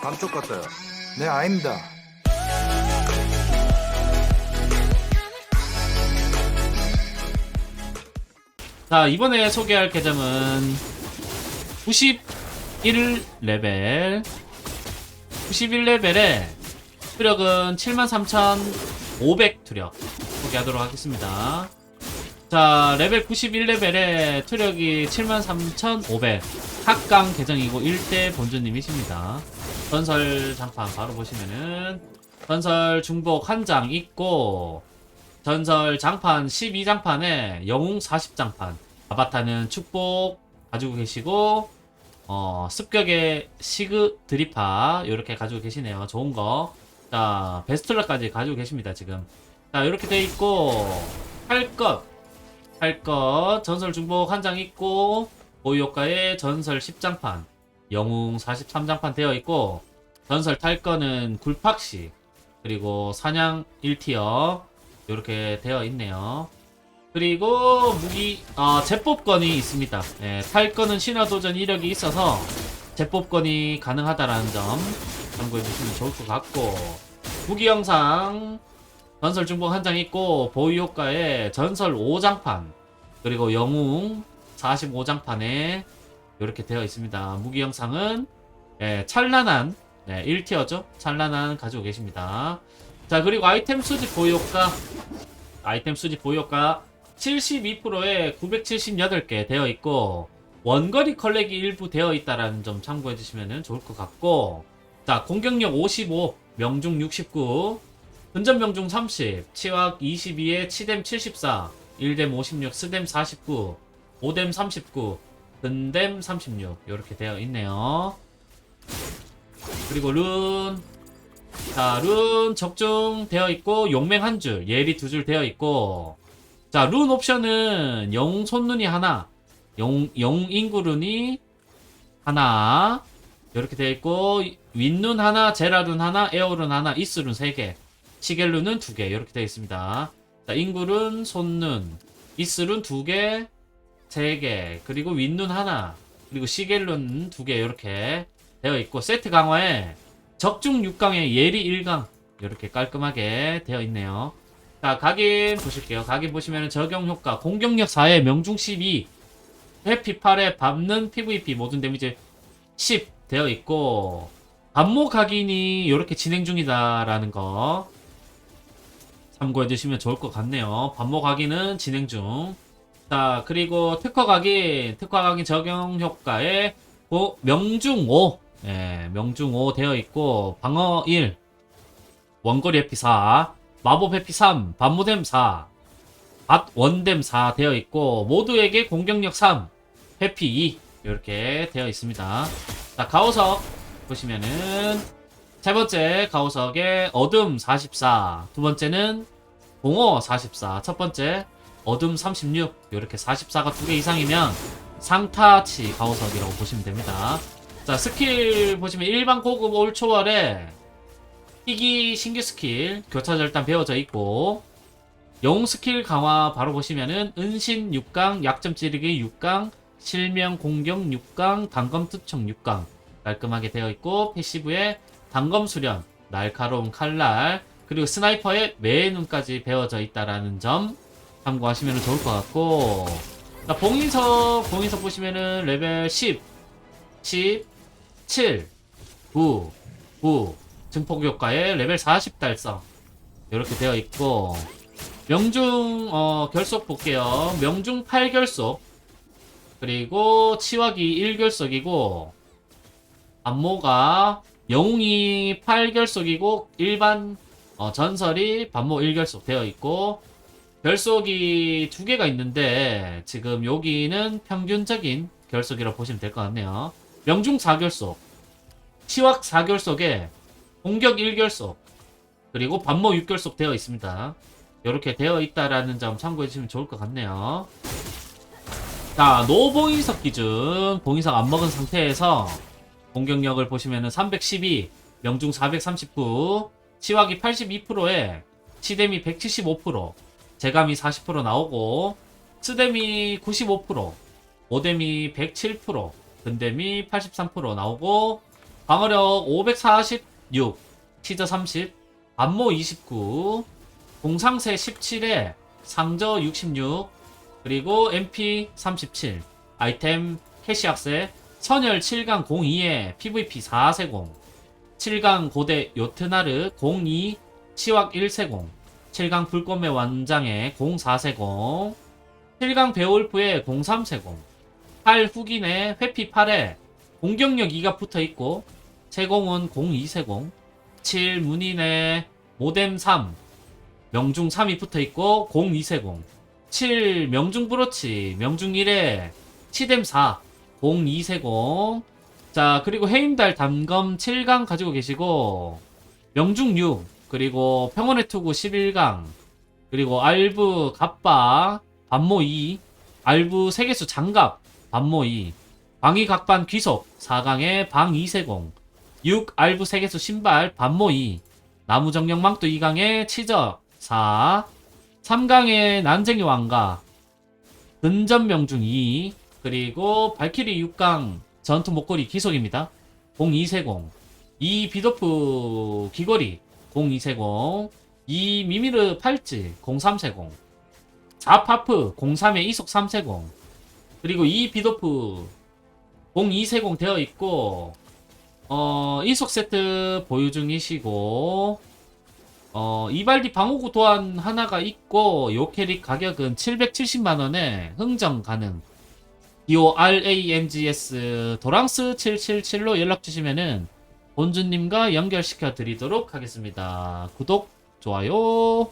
감쪽 같아요. 네, 아닙니다. 자, 이번에 소개할 계정은 91레벨 91레벨에 투력은 73,500 투력 소개하도록 하겠습니다. 자, 레벨 91레벨에 투력이 73,500 합강 계정이고 1대 본주님이십니다. 전설 장판 바로 보시면은 전설 중복 한 장 있고 전설 장판 12장판에 영웅 40장판. 아바타는 축복 가지고 계시고 어 습격의 시그 드리파 이렇게 가지고 계시네요. 좋은 거자 베스툴라까지 가지고 계십니다 지금. 자 이렇게 돼 있고 할것 할 것 전설 중복 한 장 있고 보유효과에 전설 10장판 영웅 43장판 되어 있고 전설 탈 거는 굴팍시 그리고 사냥 1티어 이렇게 되어 있네요. 그리고 무기 어, 제법권이 있습니다. 네, 탈 거는 신화 도전 이력이 있어서 제법권이 가능하다라는 점 참고해 주시면 좋을 것 같고 무기 영상 전설 중복 한 장 있고 보유 효과에 전설 5장판 그리고 영웅 45장판에 이렇게 되어 있습니다. 무기 영상은 예, 찬란한 네, 1티어죠. 찬란한 가지고 계십니다. 자 그리고 아이템 수집 보유 효과 아이템 수집 보유 효과 72%에 978개 되어 있고 원거리 컬렉이 일부 되어 있다라는 점 참고해 주시면 좋을 것 같고 자 공격력 55 명중 69 근접 명중 30 치확 22에 치뎀 74 1뎀 56 스뎀 49 5뎀 39 근뎀 36 이렇게 되어 있네요. 그리고 룬 자, 룬 적중되어 있고 용맹 한 줄, 예리 두 줄 되어 있고 자, 룬 옵션은 영웅 손눈이 하나, 영, 영웅 인구 룬이 하나 이렇게 되어 있고 윗룬 하나, 제라룬 하나, 에어룬 하나, 이스룬 세 개, 시겔룬은 두개 이렇게 되어 있습니다. 자, 인구룬, 손눈, 이스룬 두 개, 세 개, 그리고 윗눈 하나, 그리고 시겔룬 두개 이렇게 되어 있고 세트 강화에 적중 6강에 예리 1강 이렇게 깔끔하게 되어 있네요. 자 각인 보실게요. 각인 보시면 적용 효과 공격력 4에 명중 12 회피 8에 밟는 PVP 모든 데미지 10 되어 있고 반모 각인이 이렇게 진행 중이다라는 거 참고해 주시면 좋을 것 같네요. 반모 각인은 진행 중. 자 그리고 특허 각인 특허 각인 적용 효과에 고- 명중 5 예, 명중 5 되어 있고 방어 1 원거리 해피 4 마법 해피 3 반모뎀 4 밭 원뎀 4 되어 있고 모두에게 공격력 3 해피 2 이렇게 되어 있습니다. 자 가오석 보시면은 세 번째 가오석에 어둠 44 두 번째는 공허 44 첫 번째 어둠 36 이렇게 44가 두 개 이상이면 상타치 가오석이라고 보시면 됩니다. 자 스킬 보시면 일반 고급 올 초월에 희귀 신규 스킬 교차 절단 배워져 있고 영웅 스킬 강화 바로 보시면은 은신 6강 약점 찌르기 6강 실명 공격 6강 단검 투척 6강 깔끔하게 되어 있고 패시브에 단검 수련 날카로운 칼날 그리고 스나이퍼의 매의 눈까지 배워져 있다라는 점 참고하시면 좋을 것 같고. 자, 봉인석 봉인석 보시면은 레벨 10 10 7 9 9 증폭 효과에 레벨 40 달성. 이렇게 되어 있고. 명중 어, 결속 볼게요. 명중 8결속. 그리고 치wak이 1결속이고. 안모가 영웅이 8결속이고 일반 어, 전설이 반모 1결속 되어 있고 결속이 두 개가 있는데 지금 여기는 평균적인 결속이라고 보시면 될 것 같네요. 명중 4결속, 치왁 4결속에 공격 1결속, 그리고 반모 6결속 되어 있습니다. 이렇게 되어 있다라는 점 참고해 주시면 좋을 것 같네요. 자, 노봉인석 기준, 봉인석 안 먹은 상태에서 공격력을 보시면은 312, 명중 439, 치wak이 82%에 치뎀이 175%, 재감이 40% 나오고 스뎀이 95%, 오뎀이 107%, 근뎀이 83% 나오고 방어력 546, 치저 30, 반모 29, 공상세 17에 상저 66, 그리고 MP 37, 아이템 캐시 악세, 선열 7강 02에 PVP 4세공, 7강 고대 요트나르 02, 치왁 1세공, 7강 불꽃매 완장에 04세공, 7강 베올프에 03세공, 8 후긴에 회피 8에 공격력 2가 붙어 있고, 세공은 02세공, 7 문인에 모뎀 3, 명중 3이 붙어 있고, 02세공, 7 명중 브로치, 명중 1에 치뎀 4, 02세공, 자, 그리고 해임달 담검 7강 가지고 계시고, 명중 6, 그리고 평원의 투구 11강, 그리고 알부 갑바, 반모 2, 알부 세계수 장갑, 반모 2, 방위 각반 귀속, 4강에 방 2세공, 6 알부 세계수 신발, 반모 2, 나무 정령망도 2강에 치적, 4, 3강에 난쟁이 왕가, 근전 명중 2, 그리고 발키리 6강 전투 목걸이 기속입니다. 02세공, 2 비도프 귀걸이 02세공, 2 미미르 팔찌 03세공, 4 파프 03에 이속 3세공, 그리고 2 비도프 02세공 되어 있고, 어, 이속 세트 보유 중이시고, 어, 이발디 방어구 도안 하나가 있고, 요 캐릭 가격은 770만원에 흥정 가능. DORANGS 도랑스 777로 연락 주시면은 본주님과 연결시켜 드리도록 하겠습니다. 구독, 좋아요.